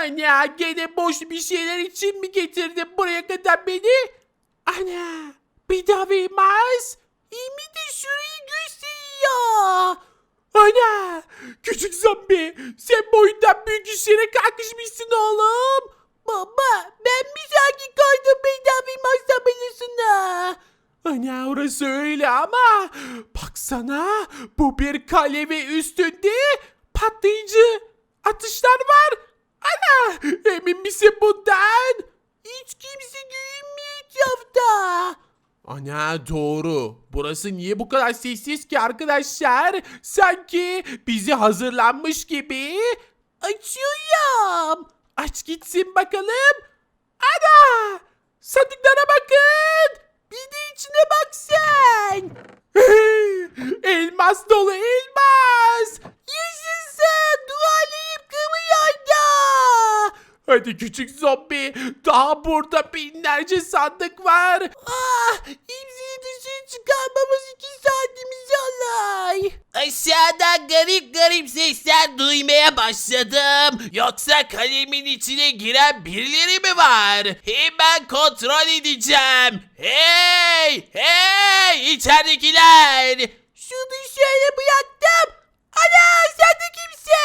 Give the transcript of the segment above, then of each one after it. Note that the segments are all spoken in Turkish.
Ana gene boş bir şeyler için mi getirdin buraya kadar beni? Ana bir. İyi mi de şurayı gösteriyor. Ana küçük zombi sen boyundan büyük işlere kalkışmışsın oğlum. Baba ben mi sanki koydum bedava masa belasına? Ana orası öyle ama baksana bu bir kale ve üstünde patlayıcı atışlar var. Ana emin misin bundan? Hiç kimse görünmüyor etrafta. Ana doğru. Burası niye bu kadar sessiz ki arkadaşlar? Sanki bizi hazırlanmış gibi. Açıyorum. Aç gitsin bakalım. Ana! Sandıklara bakın. Bir de içine bak sen. elmas dolu elmas. Yaşasın. Dualayıp kımıyor da. Hadi küçük zombi. Daha burada binlerce sandık var. Ah, hepsini dışarı çıkarmamız iki saatimizi alay. Aşağıdan garip garip sesler duymaya başladım. Yoksa kalemin içine giren birileri mi var? Hemen kontrol edeceğim. Hey! Hey! İçeridekiler! Şunu şöyle bıraktım. Ana sen de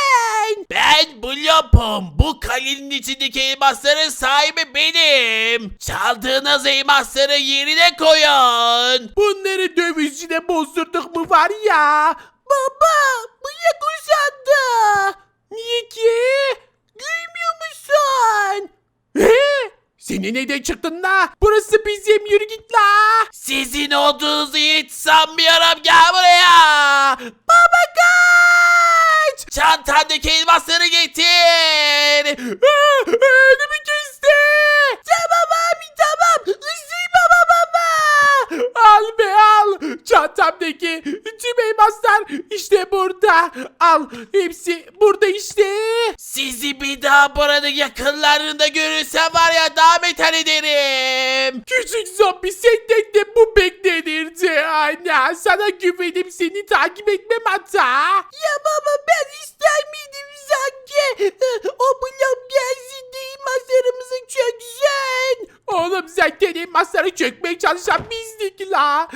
kimsin? Ben Blop'um. Bu kalenin içindeki elmasların sahibi benim. Çaldığınız elmasları yerine koyun. Bunları dövizcide bozdurduk mu var ya? Baba bırak usandı. Niye ki? Görmüyor musun? He? Seni neden çıktın la? Burası bizim yürü git la. Sizin olduğunuzu hiç sanmıyorum. Gel buraya. Baba kaç. Çantandaki elmasları getir. Önümü kesti. Tamam abi tamam. Isırma baba. Al be al. Çantamdaki tüm elmaslar işte burada. Al hepsi burada işte. Sizi bir daha buranın yakınlarında görürsem var ya daha beter ederim. Küçük zombi senden de bu beklenirdi. Anne sana güvenip seni takip etmem hata. Ya baba ben ister miydim sanki? O blok gelsin değil masarımızı çöksün. Oğlum zaten masarı çökmeye çalışan bizdik la.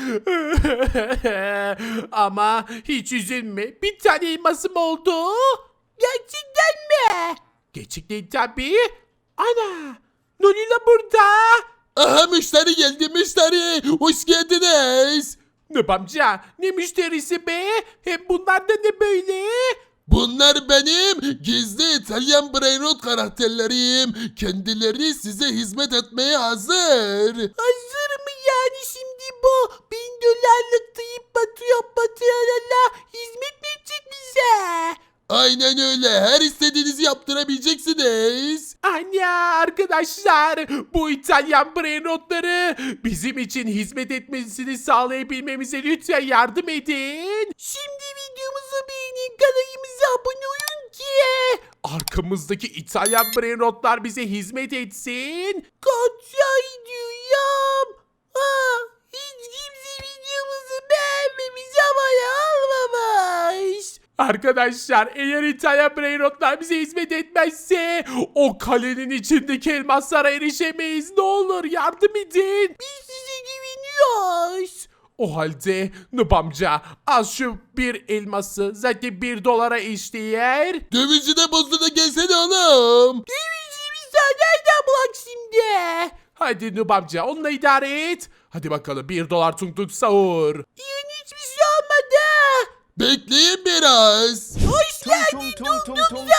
Ama hiç üzülme. Bir tane elmasım oldu. Gerçekten mi? Gerçekten tabii. Ana. Nolila burada. Aha müşteri geldi müşteri. Hoş geldiniz. Nöp amca ne müşterisi be? Hem bunlar da ne böyle? Bunlar benim gizli İtalyan Brainrot karakterlerim. Kendileri size hizmet etmeye hazır. Hazır mı yani şimdi bu? Bin dolarlık deyip batıyor batıyorlar hizmet mi edecek bize? Aynen öyle. Her istediğinizi yaptırabileceksiniz. Arkadaşlar bu İtalyan brainrotları bizim için hizmet etmesini sağlayabilmemize lütfen yardım edin. Şimdi videomuzu beğenin kanalımıza abone olun ki arkamızdaki İtalyan brainrotlar bize hizmet etsin. Kontrol ediyorum. Ah, hiç kimse videomuzu beğenmemiş abone olmamış. Arkadaşlar eğer İtalyan Brainrotlar bize hizmet etmezse o kalenin içindeki elmaslara erişemeyiz. Ne olur yardım edin. Biz size güveniyoruz. O halde Nub amca al şu bir elması zaten bir dolara eşdeğer. Dövizci de bozdu da gelsene oğlum. Dövizimiz nereden bulak şimdi? Hadi Nub amca onunla idare et. Hadi bakalım bir dolar tung tung sahur. Yani hiçbir şey olmadı. Bekleyin biraz. Hoş geldin tung tung tung tung tung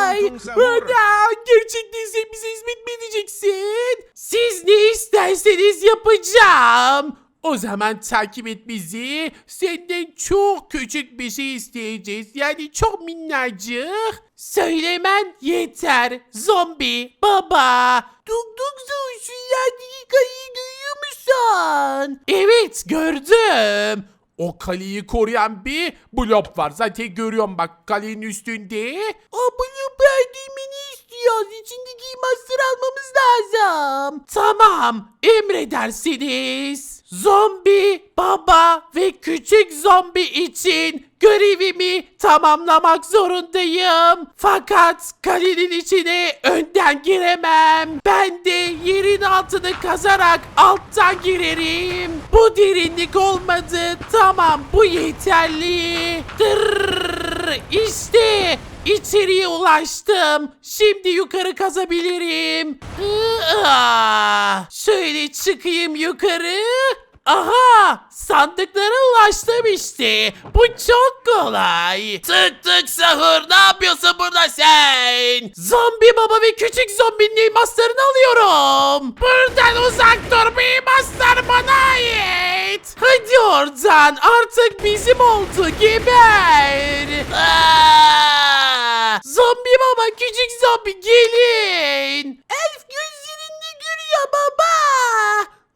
Ay, tung tung sahur. Ana, gerçekten sen bize hizmet mi edeceksin? Siz ne isterseniz yapacağım. O zaman takip et bizi. Senden çok küçük bir şey isteyeceğiz. Yani çok minnacık. Söylemen yeter. Zombi baba. Duk duk şu yerdeki kayıyı görüyor musun? Evet gördüm. O kaleyi koruyan bir blok var. Zaten görüyorum bak kalenin üstünde. O bloğu öldürmeni istiyoruz. İçindeki elmasları almamız lazım. Tamam. Emredersiniz. Zombi baba ve küçük zombi için görevimi tamamlamak zorundayım. Fakat kalenin içine önden giremem. Ben de yerin altını kazarak alttan girerim. Bu derinlik olmadı. Tamam bu yeterli. Dırrrr, işte içeriye ulaştım. Şimdi yukarı kazabilirim. Hıa! Şöyle çıkayım yukarı. Aha! Sandıklara ulaştım işte. Bu çok kolay. Tık tık sahur ne yapıyorsun burada sen? Zombi baba ve küçük zombinin elmaslarını alıyorum. Buradan uzak dur bu elmaslar bana ait. Hadi oradan artık bizim oldu geber. Aa! Zombi baba küçük zombi gelin. Elf gözlerinde görüyor baba.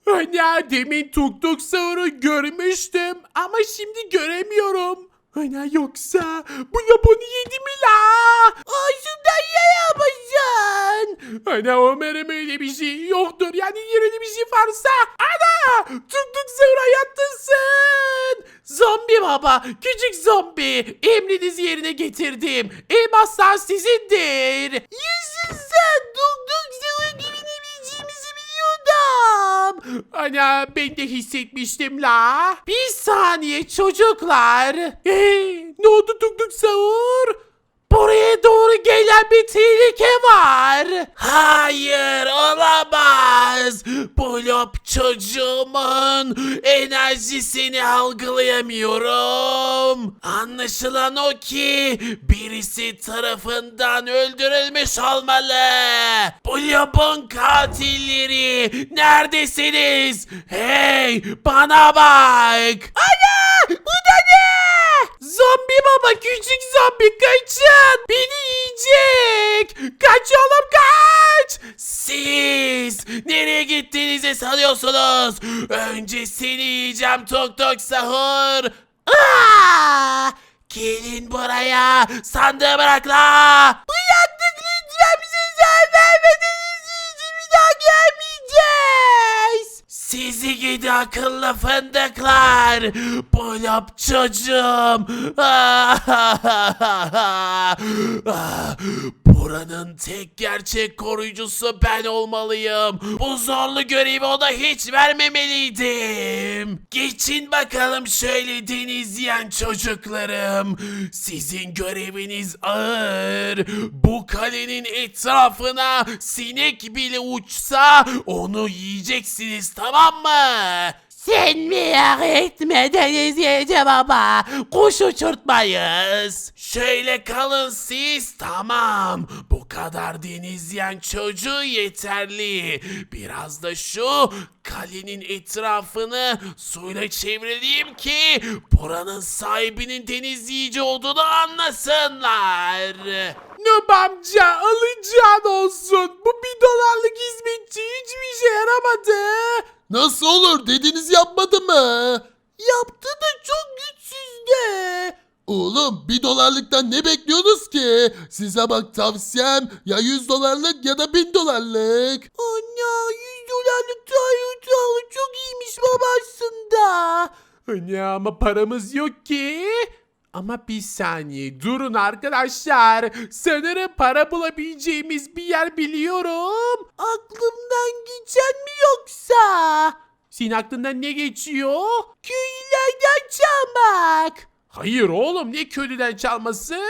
Ana demin tuk tuk sahuru görmüştüm ama şimdi göremiyorum. Ana yoksa bu yapını yedi mi la? Ağzımdan yayamasın. Ana umarım öyle bir şey yoktur. Yani öyle bir şey varsa. Ana tuk tuk sahur hayattasın. Zombi baba küçük zombi emrinizi yerine getirdim. Elmaslar sizindir. Yaşasın tuk Ana ben de hissetmiştim la. Bir saniye çocuklar. Hey, ne oldu tuk tuk sahur? Buraya doğru gelen bir tehlike var. Hayır olamaz. Blop çocuğumun enerjisini algılayamıyorum. Anlaşılan o ki birisi tarafından öldürülmüş olmalı. Blop'un katilleri neredesiniz? Hey bana bak. Ana! Zombi baba küçük zombi kaçın. Beni yiyecek. Kaç oğlum kaç. Siz nereye gittiğinizi sanıyorsunuz? Önce seni yiyeceğim tok tok sahur. Aa! Gelin buraya. Sandığı bırak la. Bıraktık Sizi gidi akıllı fındıklar. Blop çocuğum. Buranın tek gerçek koruyucusu ben olmalıyım. Bu zorlu görevi ona hiç vermemeliydim. Geçin bakalım şöyle deniz yiyen çocuklarım. Sizin göreviniz ağır. Bu kalenin etrafına sinek bile uçsa onu yiyeceksiniz tamam mı? Sen merak etme Deniz Yece Baba. Kuş uçurtmayız. Şöyle kalın siz tamam. Bu kadar deniz yiyen çocuğu yeterli. Biraz da şu kalenin etrafını suyla çevireyim ki buranın sahibinin deniz yiyici olduğunu anlasınlar. Nub amca alacağın olsun. Bu bir dolarlık hizmetçi hiçbir işe yaramadı. Nasıl olur dediniz yapmadı mı? Yaptı da çok güçsüzdü. Oğlum bir dolarlıktan ne bekliyorsunuz ki? Size bak tavsiyem ya 100 dolarlık ya da 1000 dolarlık. Ana 100 dolarlık Toyota çok iyiymiş baba aslında. Ana ama paramız yok ki. Ama bir saniye durun arkadaşlar. Sanırım para bulabileceğimiz bir yer biliyorum. Aklımdan geçen mi yoksa? Senin aklından ne geçiyor? Köylerden çalmak. Hayır oğlum ne köylüden çalması?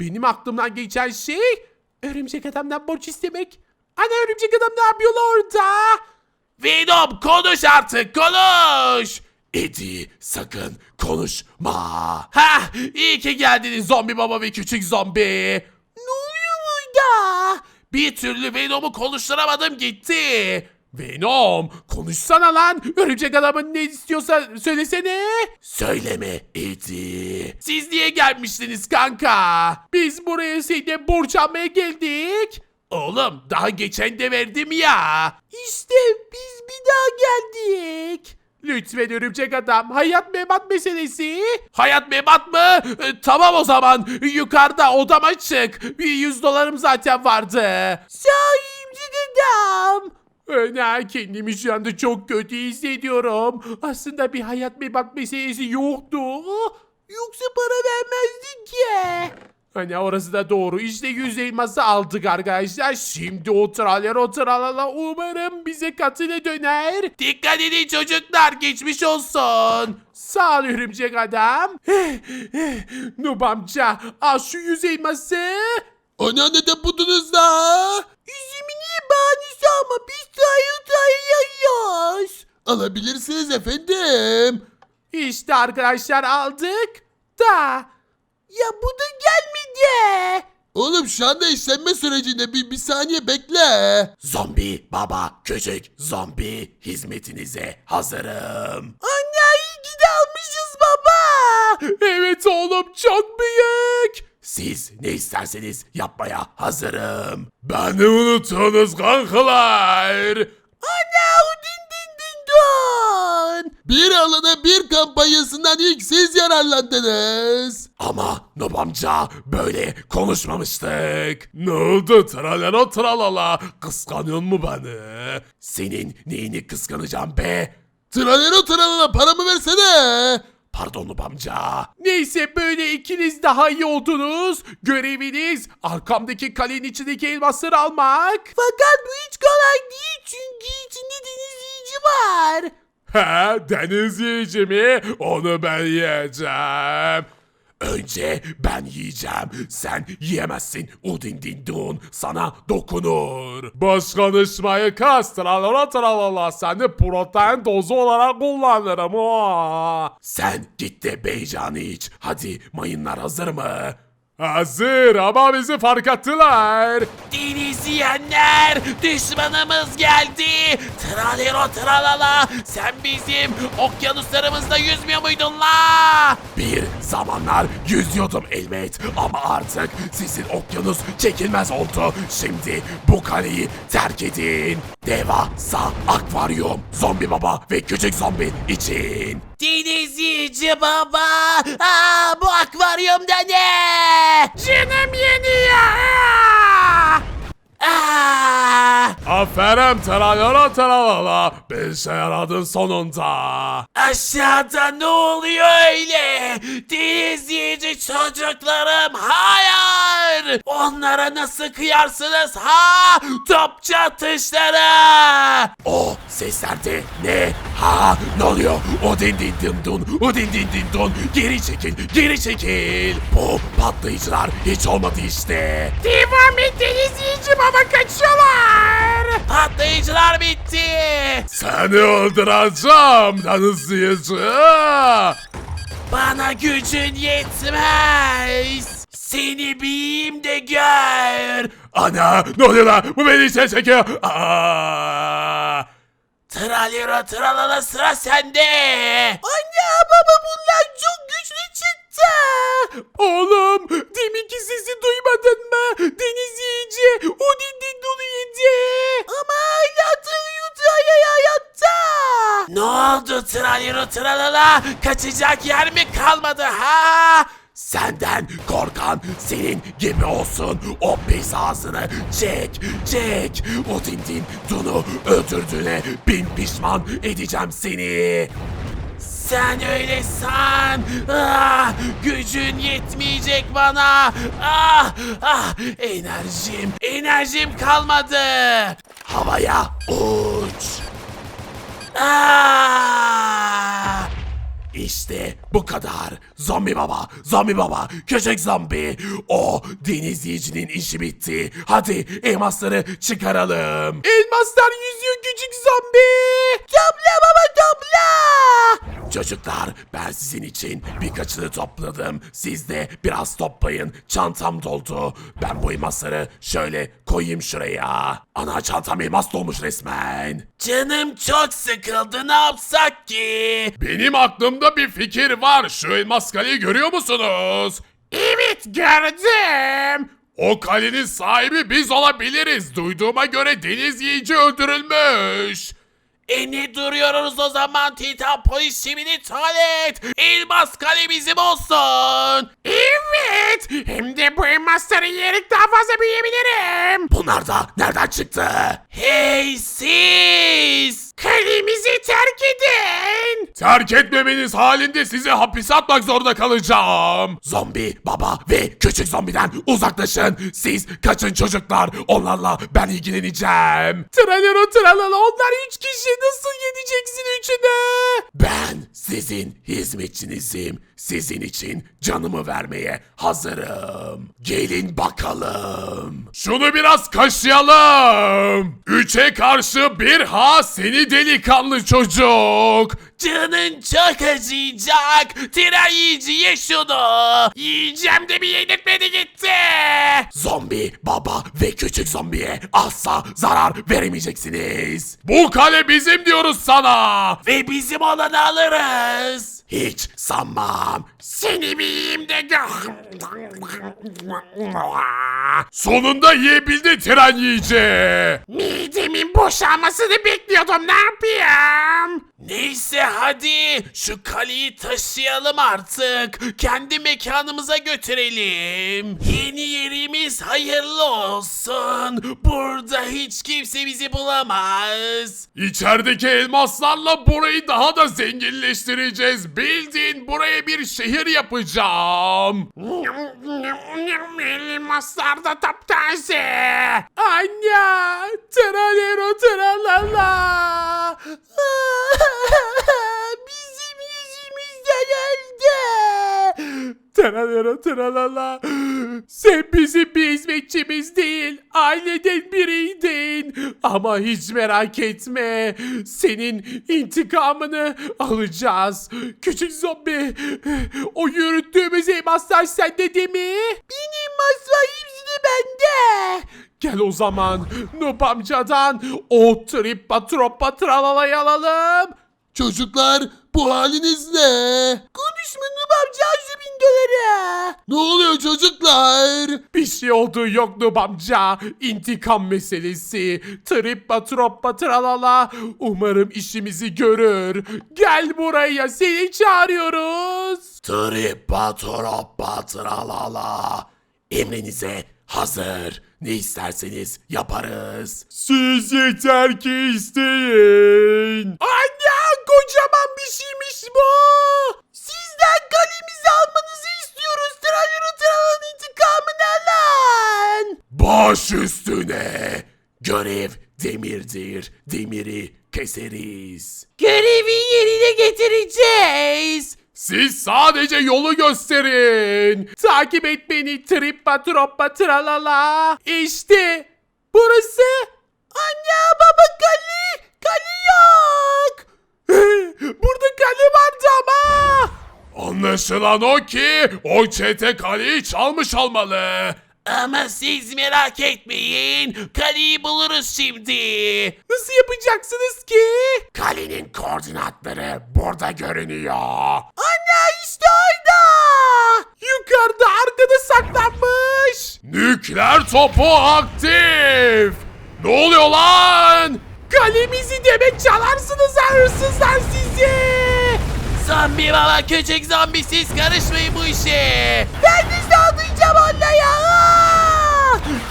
Benim aklımdan geçen şey örümcek adamdan borç istemek. Ana örümcek adam ne yapıyor orada? Venom konuş artık konuş. Eddie sakın konuşma. Ha iyi ki geldiniz zombi baba ve küçük zombi. Ne oluyor burada? Bir türlü Venom'u konuşturamadım gitti. Venom konuşsana lan. Örümcek adamın ne istiyorsa söylesene. Söyleme Eddie. Siz niye gelmiştiniz kanka? Biz buraya seninle borç almaya geldik. Oğlum daha geçen de verdim ya. İşte biz bir daha geldik. Lütfen örümcek adam hayat memat meselesi. Hayat memat mı? E, tamam o zaman yukarıda odama çık. Bir yüz dolarım zaten vardı. Sahipsiz adam. Ana kendimi şu anda çok kötü hissediyorum. Aslında bir hayat mebat meselesi yoktu. Yoksa para vermezdik ki. Hani orası da doğru. İşte yüz elması aldık arkadaşlar. Şimdi o traler o tralala umarım bize katına döner. Dikkat edin çocuklar geçmiş olsun. Sağ ol örümcek adam. Nub amca al şu yüz elması. Ana neden buldunuz da? Üzümü niye bağınız ama biz tayı tayıyoruz. Alabilirsiniz efendim. İşte arkadaşlar aldık da. Ya bu da gelmedi. Oğlum şu anda işlenme sürecinde bir, bir saniye bekle. Zombi baba küçük zombi hizmetinize hazırım. Anne iyi ki de almışız baba. Evet oğlum çok büyük. Siz ne isterseniz yapmaya hazırım. Beni unuttunuz kankalar. Ana don. Bir alana bir kampanyasından ilk siz yararlandınız. Ama Nob amca böyle konuşmamıştık. Ne oldu tralala tralala? Kıskanıyor mu beni? Senin neyini kıskanacağım be? Tralero tralala paramı versene. Pardon Nob amca. Neyse böyle ikiniz daha iyi oldunuz. Göreviniz arkamdaki kalenin içindeki elmasları almak. Fakat bu hiç kolay değil çünkü içinde deniz yiyici var. Ha deniz yiyici mi? Onu ben yiyeceğim. Önce ben yiyeceğim. Sen yiyemezsin. Udin din dun sana dokunur. Boş konuşmayı kas. Tralala tralala. Seni protein dozu olarak kullanırım. o. Sen git de beycanı iç. Hadi mayınlar hazır mı? Hazır ama bizi fark ettiler. Deniz yiyenler düşmanımız geldi. Tralero tralala sen bizim okyanuslarımızda yüzmüyor muydun la? Bir zamanlar yüzüyordum elbet ama artık sizin okyanus çekilmez oldu. Şimdi bu kaleyi terk edin. Devasa akvaryum zombi baba ve küçük zombi için. Deniz yiyici baba. Aa, bu akvaryumda ne? Canım yeniyor. Aa! Aferin tralala tralala. Bir şey yaradın sonunda. Aşağıda ne oluyor öyle? Deniz yiyici çocuklarım hayır. Onlara nasıl kıyarsınız ha? Topçu atışları. O seslerde ne? Ha ne oluyor? O din din din dun. O din din din dun. Geri çekil. Geri çekil. Bu patlayıcılar hiç olmadı işte. Devam et deniz yiyici baba kaçıyorlar. Patlayıcılar bitti. Seni öldüreceğim yiyici. Bana gücün yetmez. Seni bileyim de gör. Ana ne oluyor lan? Bu beni içe çekiyor. Aa! Tralero tralala sıra sende. Tralero tralala? Kaçacak yer mi kalmadı ha? Senden korkan senin gibi olsun. O pis ağzını çek, çek. O dindin Dun'u öldürdüğüne bin pişman edeceğim seni. Sen öyle san. Ah, gücün yetmeyecek bana. Ah, ah, enerjim, enerjim kalmadı. Havaya uç. Ah! İşte bu kadar. Zombi baba, zombi baba, küçük zombi. O deniz yiyicinin işi bitti. Hadi elmasları çıkaralım. Elmaslar yüzüyor küçük zombi. Topla baba topla. Çocuklar ben sizin için birkaçını topladım. Siz de biraz toplayın. Çantam doldu. Ben bu elmasları şöyle koyayım şuraya. Ana çantam elmas dolmuş resmen. Canım çok sıkıldı ne yapsak ki? Benim aklımda bir fikir var. Şu elmas kaleyi görüyor musunuz? Evet gördüm. O kalenin sahibi biz olabiliriz. Duyduğuma göre deniz yiyici öldürülmüş. E ne duruyoruz o zaman Titan polis şimdi tuvalet. Elmas kale bizim olsun. Evet. Hem de bu elmasları yiyerek daha fazla büyüyebilirim. Bunlar da nereden çıktı? Hey siz! Kalemizi terk edin. Terk etmemeniz halinde sizi hapise atmak zorunda kalacağım. Zombi baba ve küçük zombiden uzaklaşın. Siz kaçın çocuklar. Onlarla ben ilgileneceğim. Tralero tralala onlar üç kişi nasıl yeneceksin üçünü? Ben sizin hizmetçinizim. Sizin için canımı vermeye hazırım. Gelin bakalım. Şunu biraz kaşıyalım. Üçe karşı bir ha seni delikanlı çocuk. Canın çok acıyacak. Tren yiyici ye şunu. Yiyeceğim de bir yedirtmedi gitti. Zombi baba ve küçük zombiye asla zarar veremeyeceksiniz. Bu kale bizim diyoruz sana. Ve bizim olanı alırız. Hiç sanmam. Seni bir yiyeyim de. Sonunda yiyebildi tren yiyici. Midemin boşalmasını bekliyordum ne yapayım? Neyse hadi şu kaleyi taşıyalım artık. Kendi mekanımıza götürelim. Yeni yerimiz hayırlı olsun. Burada hiç kimse bizi bulamaz. İçerideki elmaslarla burayı daha da zenginleştireceğiz. Bildiğin buraya bir şehir yapacağım. Elmaslar da taptaze. Anne. Tralero tralala. Tralero tralala. Sen bizim bir hizmetçimiz değil. Aileden biriydin. Ama hiç merak etme. Senin intikamını alacağız. Küçük zombi. O yürüttüğümüz elmaslar sende değil mi? Benim elmaslar hepsi bende. Gel o zaman Noob amcadan o tripa tropa tralala'yı alalım. Çocuklar bu haliniz ne? Konuşma Noob amca bin doları. Ne oluyor çocuklar? Bir şey olduğu yok amca. İntikam meselesi. Trippa troppa tralala. Umarım işimizi görür. Gel buraya seni çağırıyoruz. Tripa trappa tralala. Emrinize hazır. Ne isterseniz yaparız. Siz yeter ki isteyin. Anne kocaman bir şeymiş bu. Sizden kalemizi almanızı istiyoruz. Tralero tralanın intikamını alın. Baş üstüne. Görev demirdir. Demiri keseriz. Görevi yerine getireceğiz. Siz sadece yolu gösterin. Takip et beni trippa troppa tralala. İşte burası. Anne baba kale. Kale yok. Burada kale vardı ama. Anlaşılan o ki o çete kaleyi çalmış olmalı. Ama siz merak etmeyin. Kaleyi buluruz şimdi. Nasıl yapacaksınız ki? Kalenin koordinatları burada görünüyor. Anne işte orada. Yukarıda arkada saklanmış. Nükleer topu aktif. Ne oluyor lan? Kalemizi demek çalarsınız ha hırsızlar sizi. Zombi baba küçük zombi siz karışmayın bu işe. Ben de saldıracağım onlara.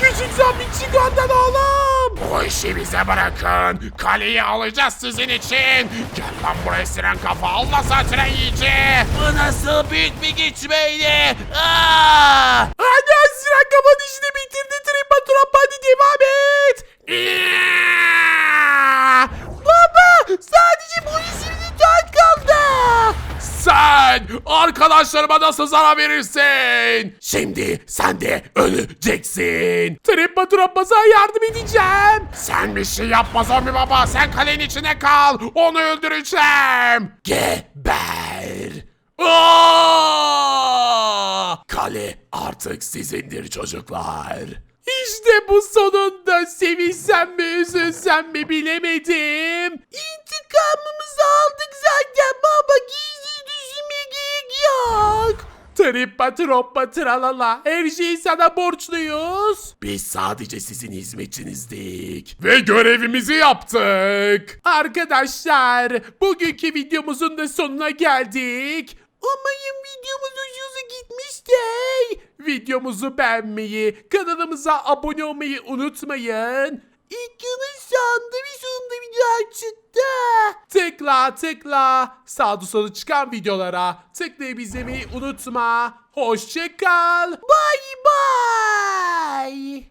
Küçük zombi çık ondan oğlum. Bu işi bize bırakın. Kaleyi alacağız sizin için. Gel lan buraya siren kafa. Allah satren yiyici. Bu nasıl büyük bir böyle? Aa! Hadi Asiran kafanın işini bitirdi. Trippa trappa arkadaşlarıma nasıl zarar verirsin? Şimdi sen de öleceksin. Trippa trappa sana yardım edeceğim. Sen bir şey yapma zombi baba. Sen kalenin içine kal. Onu öldüreceğim. Geber. Aa! Kale artık sizindir çocuklar. İşte bu sonunda sevinsem mi üzülsem mi bilemedim. İntikamımızı aldık zaten baba gizli gerek yok. Trippa troppa tralala. Her şeyi sana borçluyuz. Biz sadece sizin hizmetçinizdik. Ve görevimizi yaptık. Arkadaşlar bugünkü videomuzun da sonuna geldik. Umarım videomuz hoşunuza gitmiştir. Videomuzu beğenmeyi, kanalımıza abone olmayı unutmayın. İlk sağında bir sonunda video çıktı. Tıkla tıkla. Sağda solu çıkan videolara tıklayıp izlemeyi unutma. Hoşçakal. Bye bye.